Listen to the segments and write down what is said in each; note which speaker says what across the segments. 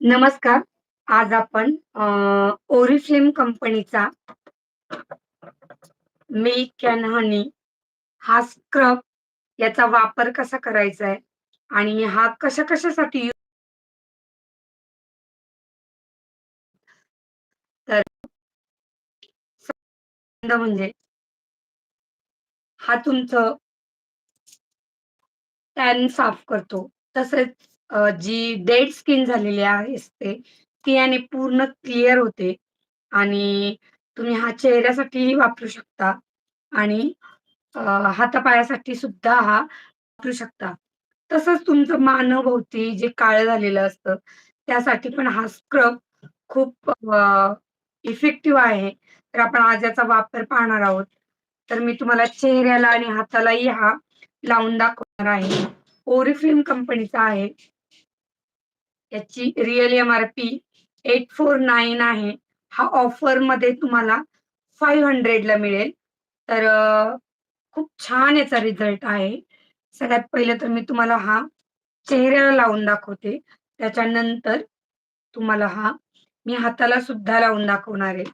Speaker 1: नमस्कार. आज आपण ओरिफ्लेम कंपनीचा मिल्क कॅन हनी हा स्क्रब याचा वापर कसा करायचा आहे आणि हा कशा-कशासाठी तर म्हणजे हा तुमचं टॅन साफ करतो. तसेच जी डेड स्किन झालेली आहे असते, ती याने पूर्ण क्लिअर होते आणि तुम्ही हा चेहऱ्यासाठीही वापरू शकता आणि हातापायासाठी सुद्धा हा वापरू शकता. तसंच तुमचं मानवभोवती जे काळं झालेलं असतं, त्यासाठी पण हा स्क्रब खूप इफेक्टिव्ह आहे. तर आपण आज याचा वापर पाहणार आहोत. तर मी तुम्हाला चेहऱ्याला आणि हातालाही हा लावून दाखवणार आहे. ओरिफ्लेम कंपनीचा आहे. याची रिअल एम-आर-पी 849 आहे. हा ऑफरमध्ये तुम्हाला 500 ला मिळेल. तर खूप छान याचा रिझल्ट आहे. सगळ्यात पहिलं तर मी तुम्हाला हा चेहऱ्याला लावून दाखवते. त्याच्यानंतर तुम्हाला हा मी हाताला सुद्धा लावून दाखवणार आहे.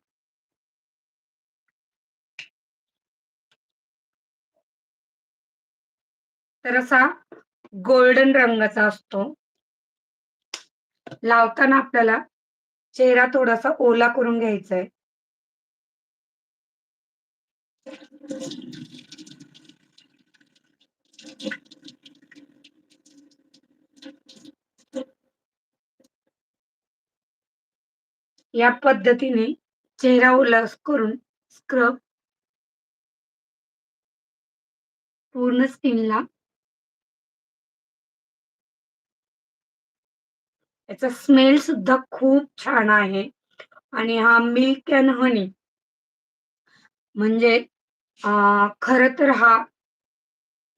Speaker 1: तर असा गोल्डन रंगाचा असतो. लावताना आपल्याला चेहरा थोडासा ओला करून घ्यायचा आहे. या पद्धतीने चेहरा ओला करून स्क्रब पूर्ण स्किनला याचा स्मेल सुद्धा खूप छान आहे आणि हा मिल्क अँड हनी म्हणजे खर तर हा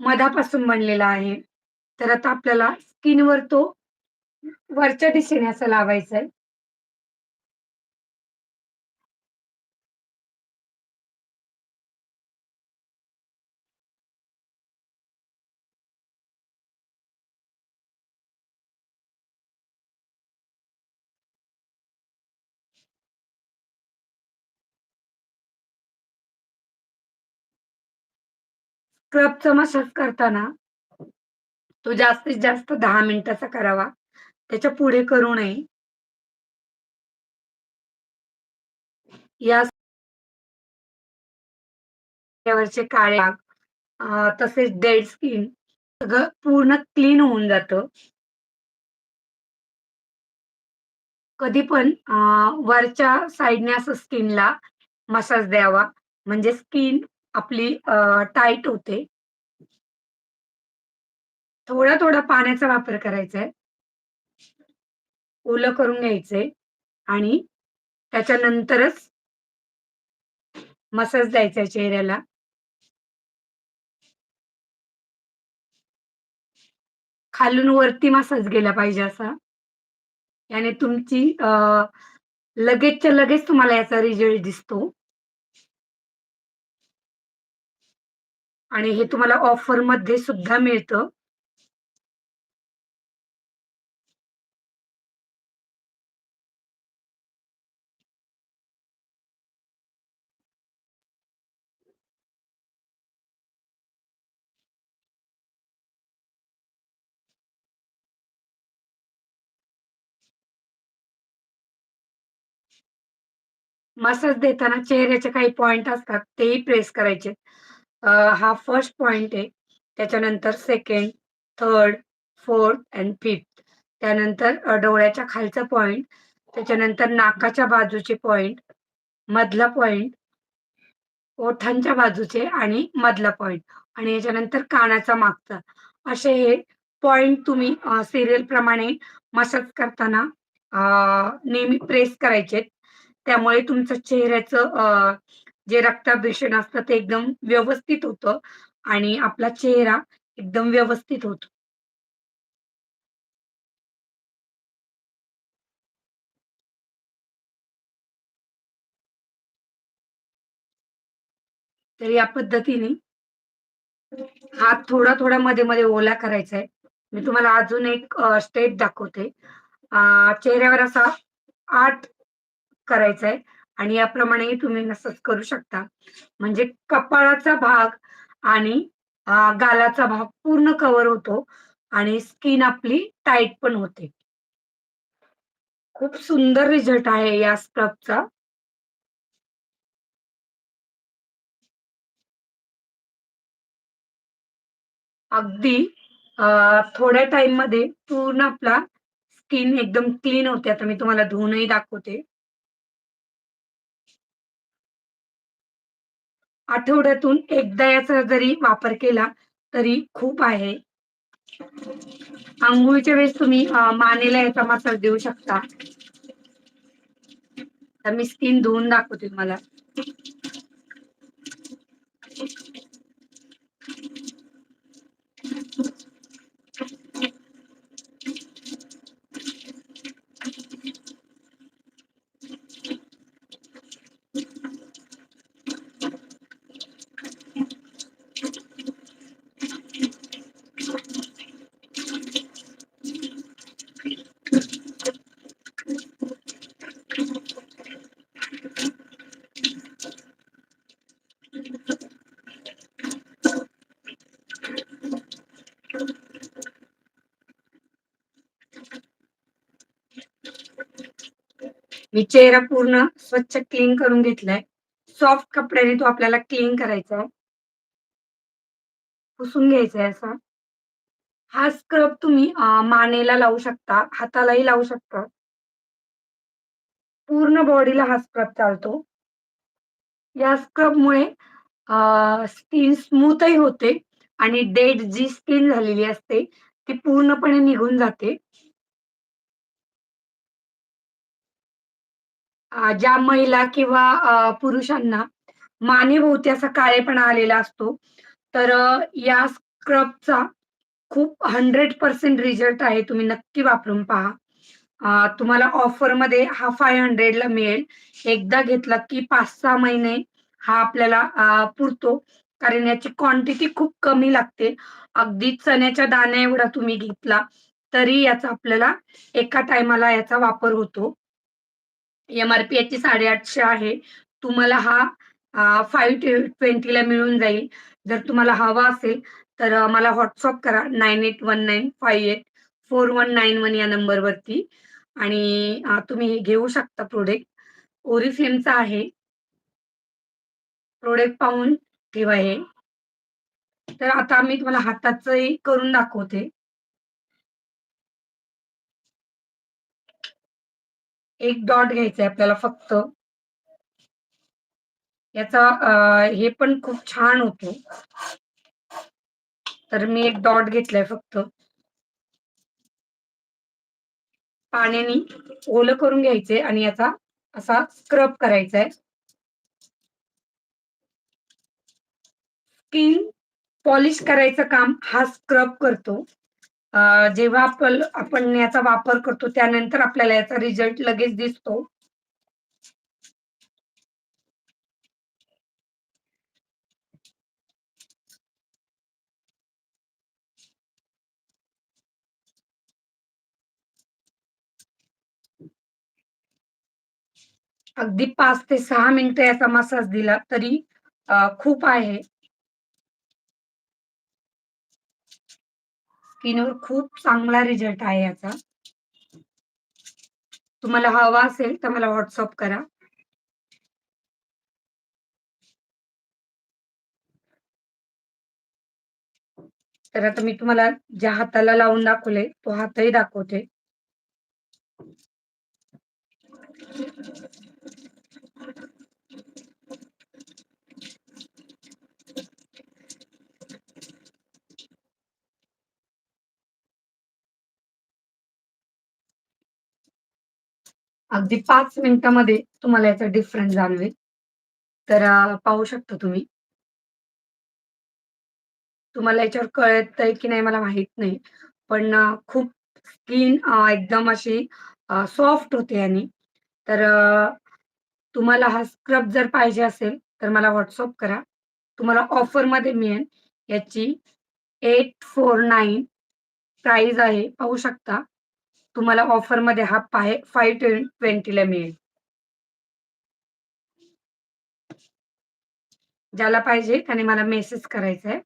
Speaker 1: मधापासून बनलेला आहे. तर आता आपल्याला स्किनवर तो वरच्या दिशेने असं लावायचा आहे. स्क्रबचा मसाज करताना तो जास्तीत जास्त दहा मिनिटाचा करावा. त्याच्या पुढे करू नये. यावरचे काळे डाग तसेच डेड स्किन सगळं पूर्ण क्लीन होऊन जातं. कधी पण वरच्या साईडने असं स्किनला मसाज द्यावा. म्हणजे स्किन आपली टाईट होते. थोडा-थोडा पाण्याचा वापर करायचा आहे. ओलं करून घ्यायचंय आणि त्याच्यानंतरच मसाज द्यायचा चेहऱ्याला. खालून वरती मसाज गेला पाहिजे असा. याने तुमची अ, लगेचच्या लगेच तुम्हाला याचा रिझल्ट दिसतो. आणि हे तुम्हाला ऑफरमध्ये सुद्धा मिळतं. मसाज देताना चेहऱ्याचे काही पॉइंट असतात तेही प्रेस करायचे. हा फर्स्ट पॉइंट आहे. त्याच्यानंतर second, third, fourth and fifth. त्यानंतर डोळ्याच्या खालचा पॉइंट, त्याच्यानंतर नाकाच्या बाजूचे पॉइंट, मधला पॉइंट, ओठांच्या बाजूचे आणि मधला पॉइंट आणि याच्यानंतर कानाचा मागचा. असे हे पॉइंट तुम्ही सिरियल प्रमाणे मसाज करताना नेहमी प्रेस करायचेत. त्यामुळे तुमचं चेहऱ्याचं जे रक्ताभिसरण असतं ते एकदम व्यवस्थित होतं आणि आपला चेहरा एकदम व्यवस्थित होतो. तर या पद्धतीने हात थोडा-थोडा मध्ये-मध्ये ओला करायचा आहे. मी तुम्हाला अजून एक स्टेप दाखवते. चेहऱ्यावर असा आठ करायचा आहे आणि याप्रमाणेही तुम्ही मसाज करू शकता. म्हणजे कपाळाचा भाग आणि गालाचा भाग पूर्ण कव्हर होतो आणि स्किन आपली टाईट पण होते. खूप सुंदर रिझल्ट आहे या स्क्रबचा. अगदी थोड्या टाइममध्ये पूर्ण आपला स्किन एकदम क्लीन होते. आता मी तुम्हाला धुवूनही दाखवते. आठवड्यातून एकदा याचा जरी वापर केला तरी खूप आहे. आंघोळीच्या वेळेस तुम्ही मानेला याचा मसाज देऊ शकता. तर मी स्किन धुवून दाखवते तुम्हाला. मी चेहरा पूर्ण स्वच्छ क्लीन करून घेतलाय. सॉफ्ट कपड्याने तो आपल्याला क्लीन करायचा आहे. पुसून घ्यायचा आहे असा. हा स्क्रब तुम्ही मानेला लावू शकता, हातालाही लावू शकता. पूर्ण बॉडीला हा स्क्रब चालतो. या स्क्रबमुळे स्किन स्मूथही होते आणि डेड जी स्किन झालेली असते, ती पूर्णपणे निघून जाते. ज्या महिला किंवा पुरुषांना मानेभोवती असा काळेपणा आलेला असतो, तर या स्क्रबचा खूप 100% रिझल्ट आहे. तुम्ही नक्की वापरून पहा. तुम्हाला ऑफरमध्ये हा 500 ला मिळेल. एकदा घेतला की 5-6 महिने हा आपल्याला पुरतो. कारण याची क्वांटिटी खूप कमी लागते. अगदी चण्याच्या दाण्याएवढा तुम्ही घेतला, तरी याचा आपल्याला एका टाईमाला याचा वापर होतो. एम-आर-पी याची 850 आहे. तुम्हाला हा अ, 520 ला मिळून जाईल. जर तुम्हाला हवा असेल, तर मला व्हॉट्सअप करा 9819584191 या नंबरवरती आणि तुम्ही हे घेऊ शकता प्रोडक्ट ओरिफ्लेमचा आहे. प्रोडक्ट पाहून ठेवा हे. तर आता मी तुम्हाला हाताचंही करून दाखवते. एक डॉट घ्यायचंय आपल्याला फक्त. याचा हे पण खूप छान होतो. तर मी एक डॉट घेतलाय फक्त. पाण्याने ओलं करून घ्यायचे आणि याचा असा स्क्रब करायचा आहे. स्किन पॉलिश करायचं काम हा स्क्रब करतो. जेव्हा आपण आपण याचा वापर करतो त्यानंतर आपल्याला याचा रिझल्ट लगेच दिसतो. अगदी पाच ते सहा मिनिटं याचा मसाज दिला तरी खूप आहे. स्किनवर खूप चांगला रिझल्ट आहे याचा. तुम्हाला हवा असेल तर मला व्हॉट्सअप करा. तर आता मी तुम्हाला ज्या हाताला लावून दाखवले, तो हातही दाखवते. अगदी पाच मिनिटामध्ये तुम्हाला याचा डिफरन्स जाणवेल. तर अ, पाहू शकता तुम्ही. तुम्हाला याच्यावर कळतंय की नाही मला माहीत नाही. पण अ, खूप स्किन अ, एकदम अशी अ, सॉफ्ट होते यानी. तर अ, तुम्हाला हा स्क्रब जर पाहिजे असेल, तर मला WhatsApp करा. तुम्हाला ऑफरमध्ये मिळेल. याची 849 प्राईज आहे. पाहू शकता. तुम्हाला ऑफरमध्ये हा पाहे 520 ला मिळेल. ज्याला पाहिजे त्याने मला मेसेज करायचा आहे.